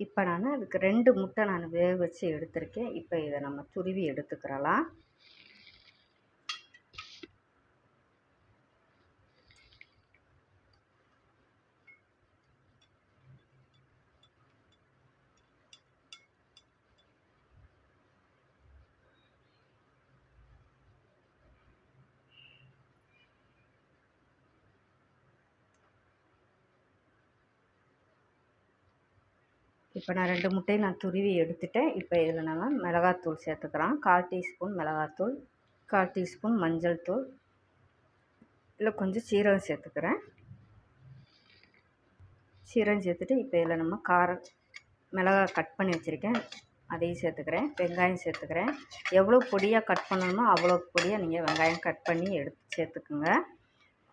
இப்போ நான் அதுக்கு ரெண்டு முட்டை நான் வேக வச்சு எடுத்திருக்கேன். இப்போ இதை நம்ம துருவி எடுத்துக்கிறலாம். இப்போ நான் ரெண்டு முட்டையும் நான் துருவி எடுத்துட்டேன். இப்போ இதில் நம்ம மிளகாத்தூள் சேர்த்துக்கிறோம். கால் டீஸ்பூன் மிளகாத்தூள் கால் டீஸ்பூன் மஞ்சள் தூள் இல்லை கொஞ்சம் சீரகம் சேர்த்துக்கிறேன். சீரகம் சேர்த்துட்டு இப்போ இதில் நம்ம காரம் மிளகா கட் பண்ணி வச்சுருக்கேன். அதையும் சேர்த்துக்கிறேன். வெங்காயம் சேர்த்துக்கிறேன். எவ்வளோ பொடியாக கட் பண்ணணுமோ அவ்வளோ பொடியாக நீங்கள் வெங்காயம் கட் பண்ணி எடுத்து சேர்த்துக்குங்க.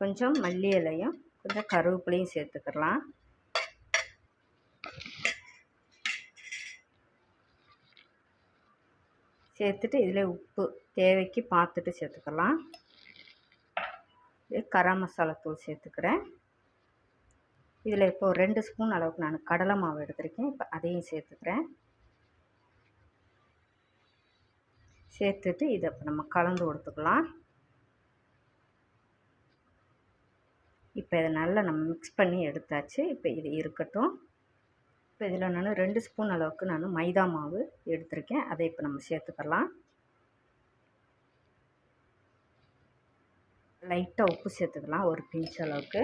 கொஞ்சம் மல்லி இலையும் கொஞ்சம் கருவேப்பிலையும் சேர்த்துக்கலாம். சேர்த்துட்டு இதில் உப்பு தேவைக்கு பார்த்துட்டு சேர்த்துக்கலாம். இது கரம் மசாலா தூள் சேர்த்துக்கிறேன். இதில் இப்போ ரெண்டு ஸ்பூன் அளவுக்கு நான் கடலை மாவு எடுத்திருக்கேன். இப்போ அதையும் சேர்த்துக்கிறேன். சேர்த்துட்டு இதை இப்போ நம்ம கலந்து கொடுத்துக்கலாம். இப்போ இதை நல்லா நம்ம மிக்ஸ் பண்ணி எடுத்தாச்சு. இப்போ இது இருக்கட்டும். இப்போ இதில் நான் ரெண்டு ஸ்பூன் அளவுக்கு நான் மைதா மாவு எடுத்திருக்கேன். அதை இப்போ நம்ம சேர்த்துக்கலாம். லைட்டாக உப்பு சேர்த்துக்கலாம் ஒரு பிஞ்ச் அளவுக்கு.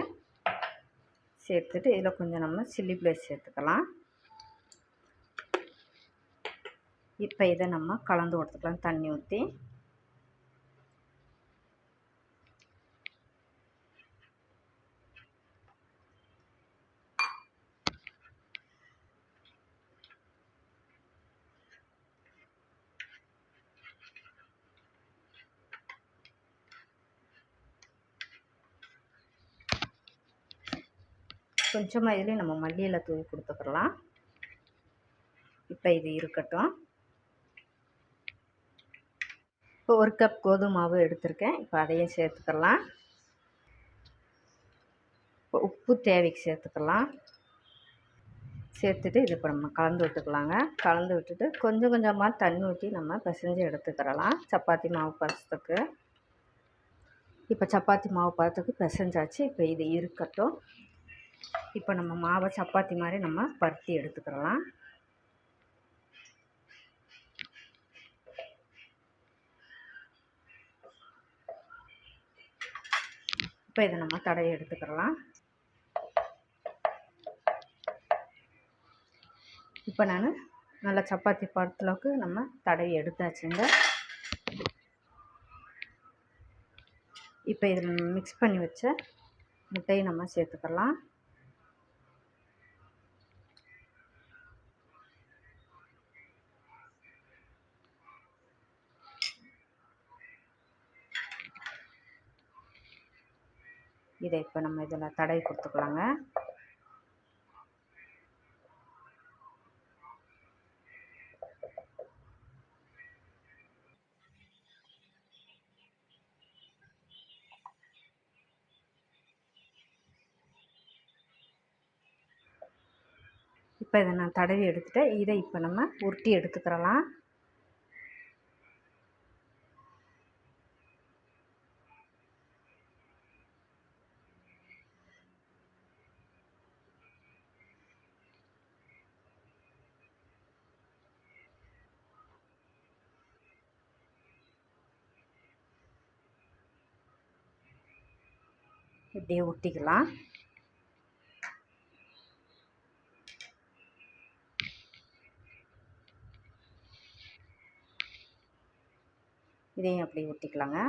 சேர்த்துட்டு இதில் கொஞ்சம் நம்ம சில்லி பிளேஸ் சேர்த்துக்கலாம். இப்போ இதை நம்ம கலந்து கொடுத்துக்கலாம் தண்ணி ஊற்றி. கொஞ்சமாக இதுலேயும் நம்ம மல்லியில் தூவி கொடுத்துக்கலாம். இப்போ இது இருக்கட்டும். இப்போ ஒரு கப் கோதுமை மாவு எடுத்திருக்கேன். இப்போ அதையும் சேர்த்துக்கலாம். இப்போ உப்பு தேவைக்கு சேர்த்துக்கலாம். சேர்த்துட்டு இது இப்போ நம்ம கலந்து விட்டுக்கலாங்க. கலந்து விட்டுட்டு கொஞ்சம் கொஞ்சமாக தண்ணி ஊற்றி நம்ம பிசைஞ்சு எடுத்துக்கிறலாம். சப்பாத்தி மாவு பதத்துக்கு. இப்போ சப்பாத்தி மாவு பதத்துக்கு பிசைஞ்சாச்சு. இப்போ இது இருக்கட்டும். இப்போ நம்ம மாவை சப்பாத்தி மாதிரி நம்ம பருத்தி எடுத்துக்கிறலாம். இப்போ இதை நம்ம தடவி எடுத்துக்கிறலாம். இப்போ நான் நல்லா சப்பாத்தி பருத்தளவுக்கு நம்ம தடவி எடுத்தாச்சுங்க. இப்போ இதில் மிக்ஸ் பண்ணி வச்ச முட்டையை நம்ம சேர்த்துக்கலாம். இதை இப்போ நம்ம இதில் தடவி கொடுத்துக்கலாங்க. இப்போ இதை நான் தடவி எடுத்துகிட்டேன் இதை இப்போ நம்ம உருட்டி எடுத்துக்கிறலாம். இப்படியே ஒட்டிக்கலாம். இதையும் அப்படியே ஒட்டிக்கலாங்க.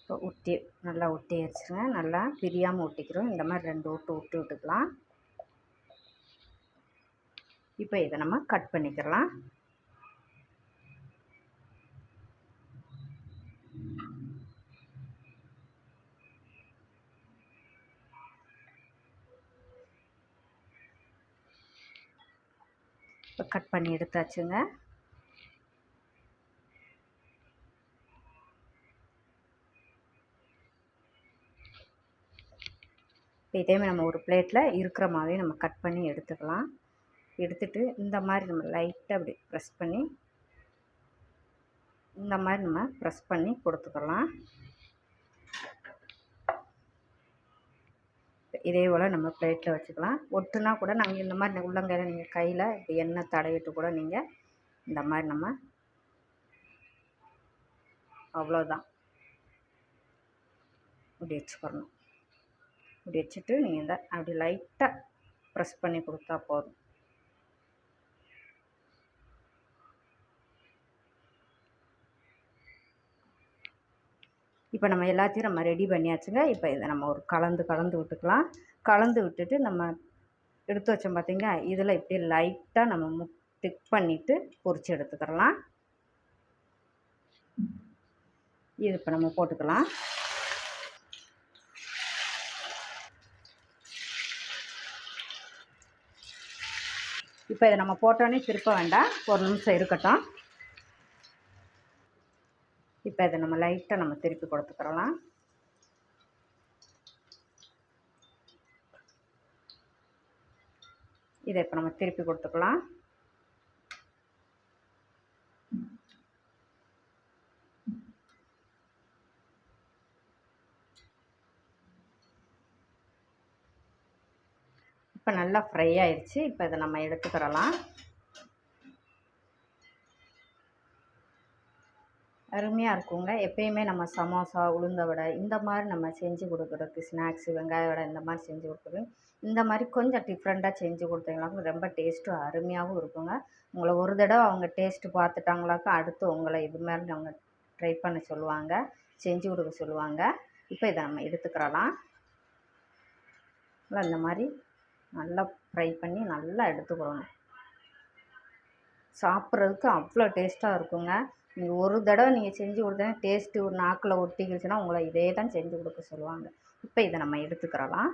இப்போ ஒட்டி நல்லா ஒட்டி வச்சுருங்க நல்லா பிரியாமல் ஒட்டிக்கிறோம். இந்த மாதிரி ரெண்டு ஒட்டு ஒட்டி விட்டுக்கலாம். இப்போ இதை நம்ம கட் பண்ணிக்கலாம். இப்போ கட் பண்ணி எடுத்தாச்சுங்க. இப்போ இதேமாதிரி நம்ம ஒரு பிளேட்டில் இருக்கிற மாதிரி நம்ம கட் பண்ணி எடுத்துக்கலாம். எடுத்துட்டு இந்த மாதிரி நம்ம லைட்டாக அப்படி ப்ரெஸ் பண்ணி இந்த மாதிரி நம்ம ப்ரெஸ் பண்ணி கொடுத்துக்கலாம். இதே போல் நம்ம பிளேட்டில் வச்சுக்கலாம். ஒட்டுனா கூட நாங்கள் இந்த மாதிரி உள்ளங்கையில் நீங்கள் கையில் இப்படி எண்ணெய் தடவிட்டு கூட நீங்கள் இந்த மாதிரி நம்ம அவ்வளோதான் இப்படி வச்சுக்கணும். இப்படி வச்சுட்டு நீங்கள் இந்த அப்படி லைட்டாக ப்ரெஸ் பண்ணி கொடுத்தா போதும். இப்போ நம்ம எல்லாத்தையும் நம்ம ரெடி பண்ணியாச்சுங்க. இப்போ இதை நம்ம ஒரு கலந்து கலந்து விட்டுக்கலாம். கலந்து விட்டுட்டு நம்ம எடுத்து வச்சோம் பார்த்திங்க இதில் இப்படி லைட்டாக நம்ம மு டிக் பண்ணிவிட்டு பொறிச்சு எடுத்துக்கிறலாம். இது இப்போ நம்ம போட்டுக்கலாம். இப்போ இதை நம்ம போட்டோன்னே திருப்ப வேண்டாம். ஒரு நிமிஷம் இருக்கட்டும். இப்போ இதை நம்ம லைட்டாக நம்ம திருப்பி கொடுத்துக்கிறலாம் இதை இப்போ நம்ம திருப்பி கொடுத்துக்கலாம். இப்போ நல்லா ஃப்ரை ஆயிடுச்சு இப்போ இதை நம்ம எடுத்துக்கிறலாம் அருமையாக இருக்குங்க. எப்பயுமே நம்ம சமோசா உளுந்த வடை இந்த மாதிரி நம்ம செஞ்சு கொடுக்குறதுக்கு ஸ்நாக்ஸு வெங்காய வடை இந்த மாதிரி செஞ்சு கொடுக்குறது. இந்த மாதிரி கொஞ்சம் டிஃப்ரெண்ட்டாக செஞ்சு கொடுத்தீங்களாக்கும் ரொம்ப டேஸ்ட்டும் அருமையாகவும் இருக்குங்க. உங்களை ஒரு தடவை அவங்க டேஸ்ட்டு பார்த்துட்டாங்களாக்கா அடுத்து உங்களை இது மாதிரி அவங்க ட்ரை பண்ண சொல்லுவாங்க செஞ்சு கொடுக்க சொல்லுவாங்க. இப்போ இதை நம்ம எடுத்துக்கிறலாம். நல்லா இந்த மாதிரி நல்லா ஃப்ரை பண்ணி நல்லா எடுத்துக்கிறணும் சாப்பிட்றதுக்கு அவ்வளோ டேஸ்ட்டாக இருக்குங்க. நீங்கள் ஒரு தடவை நீங்கள் செஞ்சு கொடுத்தீங்கன்னா டேஸ்ட்டு ஒரு நாக்கில் ஒட்டிக்கிச்சுன்னா உங்களை இதே தான் செஞ்சு கொடுக்க சொல்லுவாங்க. இப்போ இதை நம்ம எடுத்துக்கிறலாம்.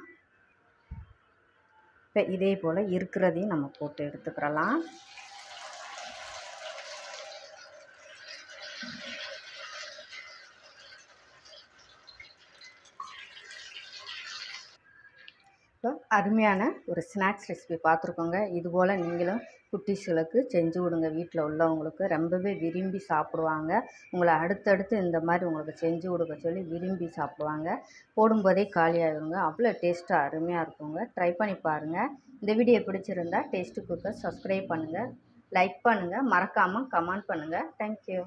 இப்போ இதே போல் இருக்கிறதையும் நம்ம போட்டு எடுத்துக்கிறலாம். இப்போ அருமையான ஒரு ஸ்நாக்ஸ் ரெசிபி பார்த்துருக்கோங்க. இதுபோல் நீங்களும் குட்டீஸ்களுக்கு செஞ்சு கொடுங்க வீட்டில் உள்ளவங்களுக்கு. ரொம்பவே விரும்பி சாப்பிடுவாங்க. உங்களை அடுத்தடுத்து இந்த மாதிரி உங்களுக்கு செஞ்சு கொடுக்க சொல்லி விரும்பி சாப்பிடுவாங்க. போடும்போதே காலியாகிடுங்க அவ்வளோ டேஸ்ட்டாக அருமையாக இருக்குங்க. ட்ரை பண்ணி பாருங்கள் இந்த வீடியோ பிடிச்சிருந்தா டேஸ்ட்டு குக்கர் சப்ஸ்கிரைப் பண்ணுங்கள் லைக் பண்ணுங்கள் மறக்காமல் கமெண்ட் பண்ணுங்கள் தேங்க்யூ